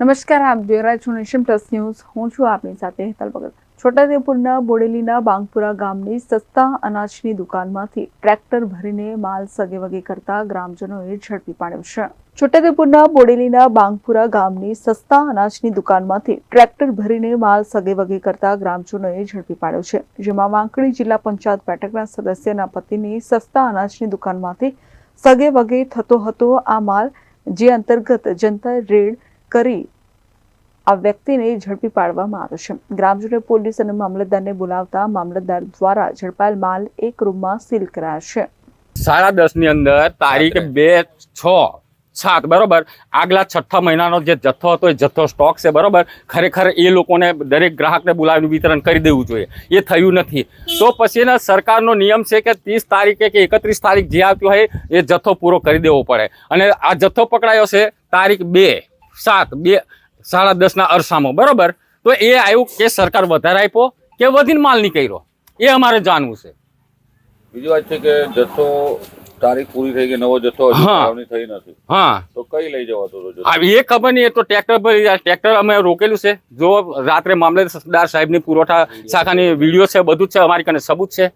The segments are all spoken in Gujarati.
નમસ્કાર, આપ જોઈ રહ્યા છો નેશન પ્લસ ન્યૂઝ. હું છું આપની સાથે હેતલ ભગત. છોટાઉદેપુરના બોડેલીના બાંગપુરા ગામની સસ્તા અનાજની દુકાનમાંથી ટ્રેક્ટર ભરીને માલ સગેવગે કરતા ગ્રામજનોએ ઝડપી પાડ્યો છે. છોટાઉદેપુરના બોડેલીના બાંગપુરા ગામની સસ્તા અનાજની દુકાનમાંથી ટ્રેક્ટર ભરીને માલ સગેવગે કરતા ગ્રામજનોએ ઝડપી પાડ્યો છે. જેમાં વાંકડી જિલ્લા પંચાયત બેઠકના સદસ્યના પતિની સસ્તા અનાજની દુકાનમાંથી સગે વગે થતો હતો આ માલ, જે અંતર્ગત જનતા રેડ કરી આ વ્યક્તિને ઝડપી પાડવામાં આવ્યો છે. ગ્રામજનોએ પોલીસ અને મામલતદારને બોલાવતા મામલતદાર દ્વારા ઝડપાયેલ માલ એક રૂમમાં સીલ કરાયા છે. સાડા દસની અંદર તારીખ બે છ સાત બરોબર? આગલા છઠ્ઠા મહિનાનો જે જથ્થો હતો એ જથ્થો સ્ટોક છે બરોબર? ખરેખર એ લોકોને દરેક ગ્રાહકને બોલાવીને વિતરણ કરી દેવું જોઈએ. એ થયું નથી. તો પછી એના સરકારનો નિયમ છે કે ત્રીસ તારીખે કે એકત્રીસ તારીખ જે આવતી હોય એ જથ્થો પૂરો કરી દેવો પડે. અને આ જથ્થો પકડાયો છે તારીખ બે. સાત બે સાડા દસના અરસામાં બરાબર? તો એ આવ્યું કે સરકાર વધારે આપ્યો કે વધીને માલ નીકળ્યો? એ અમારે જાણવું છે. બીજી વાત છે કે જથ્થો તારીખ પૂરી થઈ ગઈ નવો જથ્થો. થઈ નથી. હા. તો કઈ લઈ જવાતો હતો એ ખબર નહીં એ તો ટ્રેક્ટર પર ટ્રેક્ટર અમે રોકેલું છે. જો રાત્રે મામલતદાર સાહેબની પુરવઠા શાખાની વીડિયો છે બધું જ છે અમારી કને સબૂત છે.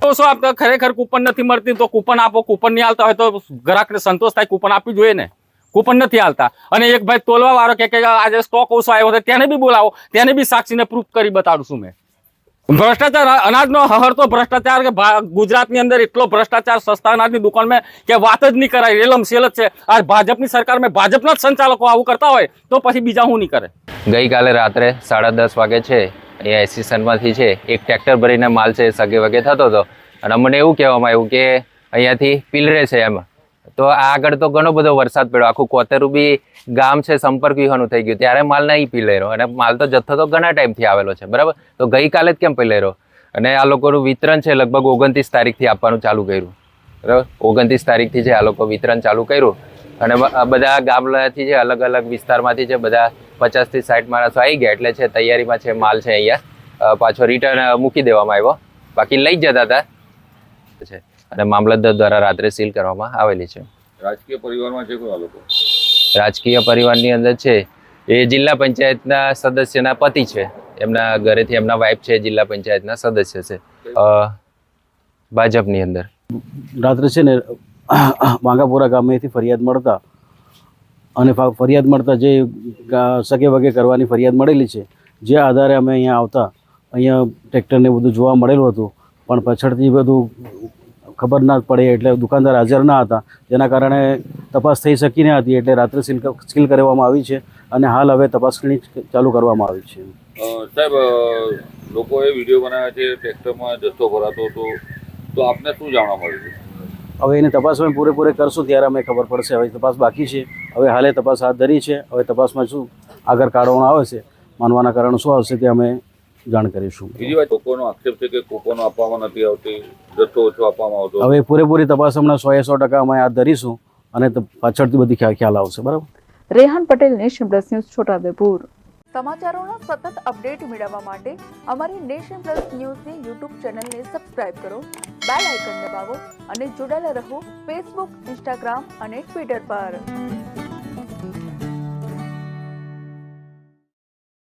તો શું આપતા ખરેખર કૂપન નથી મળતી તો કૂપન આપો કૂપન નહીં આવતા હોય તો ગ્રાહકને સંતોષ થાય કૂપન આપવી જોઈએ ને? કૂપન નથી આવતા અને એક ભાઈ તોલવા વાળો કે આજે સ્ટોક ઓછો આવ્યો હતો તેને બી બોલાવો, તેને બી સાક્ષીને પ્રૂફ કરી બતાડું મેં. ભ્રષ્ટાચાર, અનાજનો હહરતો ભ્રષ્ટાચાર કે ગુજરાતની અંદર એટલો ભ્રષ્ટાચાર સસ્તા અનાજની દુકાનમાં કે વાત જ નહીં કરાય, રેલમ સેલ જ છે. આ ભાજપની સરકારમાં ભાજપના જ સંચાલકો આવું કરતા હોય, તો પછી બીજા હું નહીં કરે. ગઈકાલે રાત્રે સાડા દસ વાગે છે અહીંયા એસિસ્ટન્ટમાંથી છે, એક ટ્રેક્ટર ભરીને માલ છે, સગે વગે થતો હતો. અને મને એવું કહેવામાં આવ્યું કે અહીંયાથી પીલરે છે એમ. તો આગળ તો ઘણો બધો વરસાદ પડ્યો. આખું કોતેરું બી ગામ છે, સંપર્ક વિહોનું થઈ ગયું. ત્યારે માલ નહીં પી લેરો અને માલ તો જથ્થો તો ઘણા ટાઈમથી આવેલો છે. બરાબર? તો ગઈકાલે જ કેમ પી લેરો અને આ લોકોનું વિતરણ છે, લગભગ ઓગણત્રીસ તારીખથી આપવાનું ચાલુ કર્યું. બરાબર? ઓગણત્રીસ તારીખથી છે આ લોકો વિતરણ ચાલુ કર્યું. અને બધા ગામડાથી છે અલગ અલગ વિસ્તારમાંથી છે બધા પચાસથી સાઠ માણસો આવી ગયા. એટલે છે, તૈયારીમાં છે, માલ છે અહીંયા. પાછો રિટર્ન મૂકી દેવામાં આવ્યો. બાકી લઈ જતા હતા. છે. અને મામલતદાર દ્વારા રાત્રે સીલ કરવામાં આવેલી છે. રાજકીય પરિવારમાં છે કોઈ લોકો? રાજકીય પરિવારની અંદર છે એ જિલ્લા પંચાયતના સદસ્યના પતિ છે. એમના ઘરેથી એમના વાઇફ છે જિલ્લા પંચાયતના સદસ્ય છે. અ, ભાજપની અંદર. રાત્રે છે ને વાંગાપુરા ગામેથી ફરિયાદ મળતા અને ફરિયાદ મળતા જે સગે વગે કરવાની ફરિયાદ મળેલી છે. જે આધારે અમે અહીંયા આવતા અહીંયા ટ્રેક્ટરને બધું જોવા મળેલું હતું. પણ પાછળથી બધું ખબર ના પડે એટલે દુકાનદાર હાજર ના હતા. જેના કારણે તપાસ થઈ શકી ન હતી એટલે રાત્રે સીલ સીલ કરવામાં આવી છે અને હાલ હવે તપાસણી ચાલુ કરવામાં આવી છે. સાહેબ લોકોએ વીડિયો બનાવ્યા છે ટ્રેક્ટરમાં જથ્થો ભરાતો હતો. તો આપને શું જાણવા મળ્યું હવે એની તપાસ અમે પૂરેપૂરે કરશું ત્યારે અમે ખબર પડશે. હવે તપાસ બાકી છે. હવે હાલે તપાસ હાથ ધરી છે. હવે તપાસમાં શું આગળ કાઢવામાં આવે છે માનવાના કારણો શું આવશે તે અમે જાણ કરીશું. બીજી વાત કોકોનો આક્ષેપ છે કે કોકોનો આપવામાં નથી આવતી જથ્થો ઓછો આપવામાં આવતો હવે પૂરેપૂરી તપાસ હમણાં સો એ સો ટકા અમે હાથ ધરીશું અને પાછળથી બધી ખ્યાલ ખ્યાલ આવશે બરાબર? Rehan Patel Nation Plus News Chhota Udepur. સમાચારોનો સતત અપડેટ મેળવવા માટે અમારી નેશન પ્લસ ન્યૂઝની યુટ્યુબ ચેનલને સબસ્ક્રાઇબ કરો બેલ આઇકન દબાવો અને જોડાયેલા રહો ફેસબુક ઇન્સ્ટાગ્રામ અને ટ્વિટર પર.